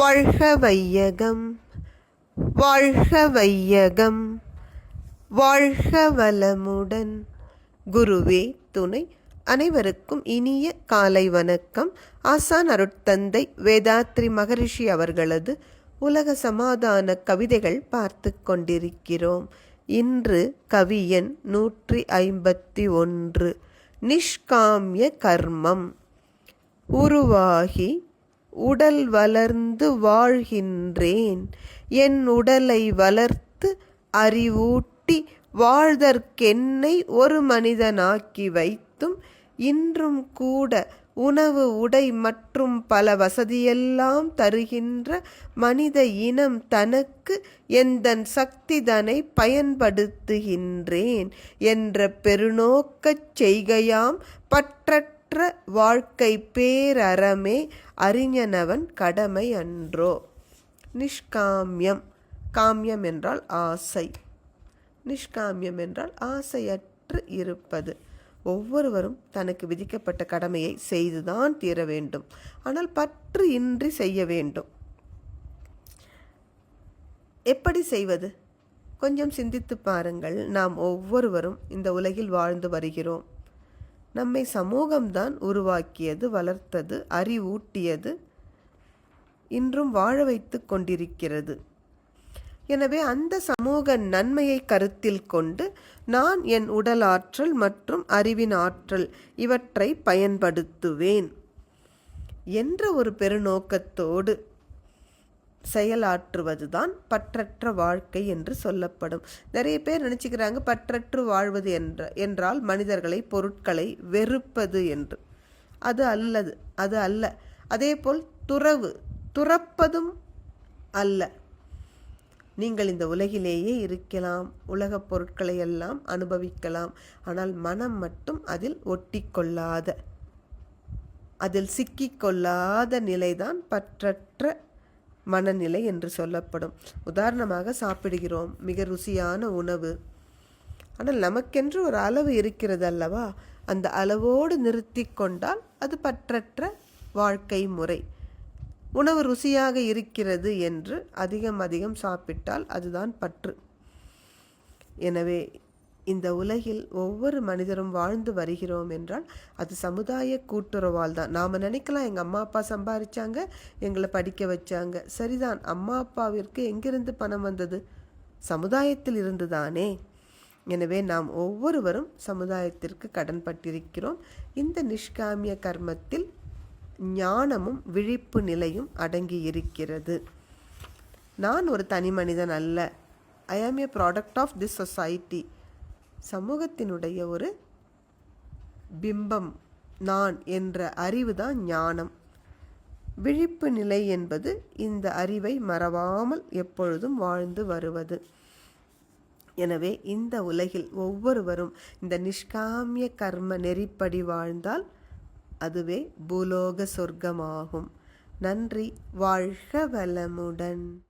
வாழ்க வையகம் வாழ்க வையகம் வாழ்க வளமுடன் குருவே துணை அனைவருக்கும் இனிய காலை வணக்கம். ஆசான் அருட்தந்தை வேதாத்ரி மகரிஷி அவர்களது உலக சமாதான கவிதைகள் பார்த்து கொண்டிருக்கிறோம். இன்று கவியன் நூற்றி ஐம்பத்தி ஒன்று நிஷ்காமிய கர்மம். உருவாகி உடல் வளர்ந்து வாழ்கின்றேன். என் உடலை வளர்த்து அறிவூட்டி வாழ்தற்கென்னை ஒரு மனிதனாக்கி வைத்தும் இன்றும் கூட உணவு உடை மற்றும் பல வசதியெல்லாம் தருகின்ற மனித இனம் தனக்கு எந்தன் சக்திதனை பயன்படுத்துகின்றேன் என்ற பெருநோக்கச் செய்கையாம் பற்றற்ற வாழ்க்கை பேரறமே அறிஞனவன் கடமை அன்றோ. நிஷ்காமியம். காமியம் என்றால் ஆசை. நிஷ்காமியம் என்றால் ஆசையற்று இருப்பது. ஒவ்வொருவரும் தனக்கு விதிக்கப்பட்ட கடமையை செய்துதான் தீர வேண்டும். ஆனால் பற்று இன்றி செய்ய வேண்டும். எப்படி செய்வது? கொஞ்சம் சிந்தித்து பாருங்கள். நாம் ஒவ்வொருவரும் இந்த உலகில் வாழ்ந்து வருகிறோம். நம்மை சமூகம்தான் உருவாக்கியது வளர்த்தது அறிவூட்டியது இன்றும் வாழ வைத்து கொண்டிருக்கிறது. எனவே அந்த சமூக நன்மையை கருத்தில் கொண்டு நான் என் உடல் ஆற்றல் மற்றும் அறிவின் ஆற்றல் இவற்றை பயன்படுத்துவேன் என்ற ஒரு பெருநோக்கத்தோடு செயலாற்றுவதுதான் பற்றற்ற வாழ்க்கை என்று சொல்லப்படும். நிறைய பேர் நினச்சிக்கிறாங்க பற்றற்று வாழ்வது என்ற என்றால் மனிதர்களை பொருட்களை வெறுப்பது என்று. அது அல்லது அது அல்ல. அதே போல் துறவு துறப்பதும் அல்ல. நீங்கள் இந்த உலகிலேயே இருக்கலாம் உலகப் பொருட்களை எல்லாம் அனுபவிக்கலாம் ஆனால் மனம் மட்டும் அதில் ஒட்டிக்கொள்ளாத அதில் சிக்கிக்கொள்ளாத நிலைதான் பற்றற்ற மனநிலை என்று சொல்லப்படும். உதாரணமாக சாப்பிடுகிறோம். மிக ருசியான உணவு. ஆனால் நமக்கென்று ஒரு அளவு இருக்கிறது அல்லவா? அந்த அளவோடு நிறுத்தி கொண்டால் அது பற்றற்ற வாழ்க்கை முறை. உணவு ருசியாக இருக்கிறது என்று அதிகம் அதிகம் சாப்பிட்டால் அதுதான் பற்று. எனவே இந்த உலகில் ஒவ்வொரு மனிதரும் வாழ்ந்து வருகிறோம் என்றால் அது சமுதாய கூட்டுறவால் தான். நாம் நினைக்கலாம் எங்கள் அம்மா அப்பா சம்பாதிச்சாங்க எங்களை படிக்க வச்சாங்க. சரிதான் அம்மா அப்பாவிற்கு எங்கிருந்து பணம் வந்தது? சமுதாயத்தில் இருந்து தானே எனவே நாம் ஒவ்வொருவரும் சமுதாயத்திற்கு கடன் பட்டிருக்கிறோம். இந்த நிஷ்காமிய கர்மத்தில் ஞானமும் விழிப்பு நிலையும் அடங்கி இருக்கிறது. நான் ஒரு தனி மனிதன் அல்ல. I am a product of this society சமூகத்தினுடைய ஒரு பிம்பம் நான் என்ற அறிவு தான் ஞானம். விழிப்பு நிலை என்பது இந்த அறிவை மறவாமல் எப்பொழுதும் வாழ்ந்து வருவது. எனவே இந்த உலகில் ஒவ்வொருவரும் இந்த நிஷ்காமிய கர்ம நெறிப்படி வாழ்ந்தால் அதுவே பூலோக சொர்க்கமாகும். நன்றி வாழ்க வளமுடன்.